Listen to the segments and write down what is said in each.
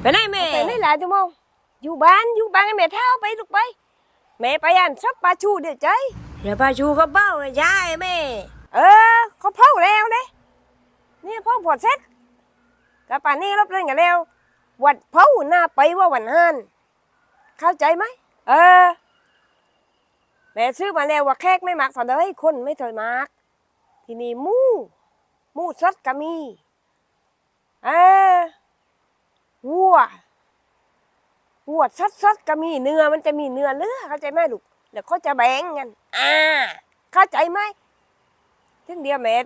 ไปไหนแม่ ไปไหนล่ะจุมงอยู่บ้านอยู่บ้านให้แม่เท้าไปลูกไป แม่ไปอ่านซับปลาชูเดี๋ยวใจเดี๋ยวป้าชูก็เบ้าเลยยายแม่ เออเขาเผาแล้วเด้นี่เผาพอเสร็จกับป่านนี้รบเล่นกันแล้ว วันเผาหน้าไปว่าวันฮันเข้าใจไหมเออแม่ซื้อมาแล้วว่าแขกไม่มักฝันเลยคนไม่ถอยมัก ที่นี่หมูหมูสดก็มีเออวัว วัวสดสดๆก็มีเนื้อมันจะมีเนื้อเลือเข้าใจไหมลูกแล้วเขาจะแบ่งกันอ่าเข้าใจไหมถึงเดียวเม็ด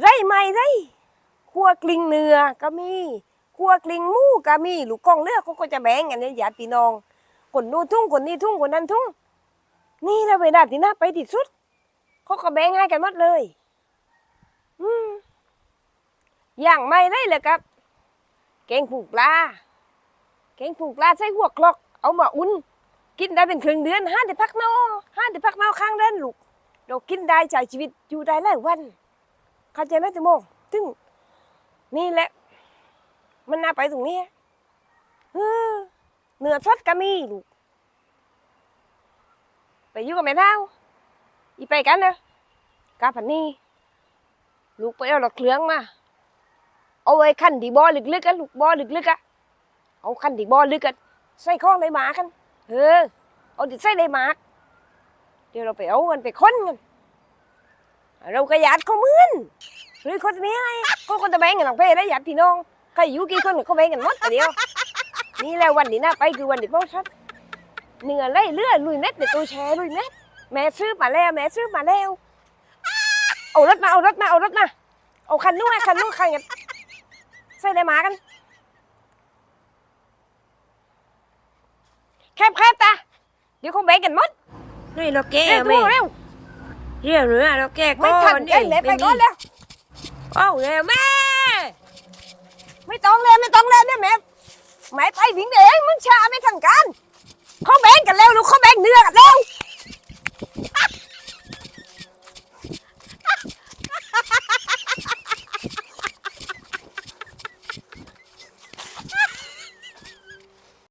ไรไม่ไรคั่วกลิ้งเนื้อก็มีคั่วกลิ้งมูก็มีลูกกองเลือกเขาก็จะแบ่งกันเนี่ยญาติพี่น้องคนนู้นทุ่งคนนี้ทุ่งคนนั้นทุ่ง นี่แหละเวลาที่น่าไปที่สุดเขาก็แบ่งให้กันหมดเลย อืมอย่างไม่ได้เลยครับ แกงผูกปลา แกงผูกปลาใส่หัวคลอก เอามาอุ่น กินได้เป็นครึ่งเดือนห้าเดือนพักเนาห้าเดือนพักเนาข้างเดือนลูกเรากินได้ใช้ชีวิตอยู่ได้หลายวัน เข้าใจไหมติโมถึงนี่แหละ มันน่าไปตรงนี้เออเนื้อสดก็มีลูกไปอยู่กับแม่เท้าอีไปกันเนอะกาผันนี่ลูกไปเอาดอกเครื่องมา เอาไว้ขั้นที่บ่อลึกๆกันลูกบอลึกๆอะ เอาขันที่บ่อลึกกันใส่ข้องในหมากันเออเอาดิใส่ในหมากเดี๋ยวเราไปเอากันไปค้นกันเราก็ญาติเขาเหมือนหรือคนนี้ไงก็คนตะแบงกันหลังเพได้ญาติพี่น้องใครอยู่กี่คนก็แบ่งกันหมดแต่เดียว นี่แหละวันที่น่าไปคือวันที่พ่อชัดเนื้อไล่เลือดลุยเน็ตในตัวแชร์ลุยเน็ตแม่ซื้อมาแล้วแม่ซื้อมาแล้วเอารถมาเอารถมาเอารถมาเอาคันนู้นคันนู้นคันกันใส่ได้หมากันแค บแคบๆตาเดี๋ยวเขาแบ่งกันหมดนี่เราแก้เร็วแม่เร็วเรียกเรือเราแก้ไม่ก่อทันนเอ้ยแม่ไปก่อนแล้วเอาเร็วแม่ไม่ต้องเลยไม่ต้องเลยเนี่ยแม่แม่ไปวิ่งเองมันช้าไม่ทันการเขาแบ่งกันแล้วลูกเขาแบ่งเนื้อกันแล้ว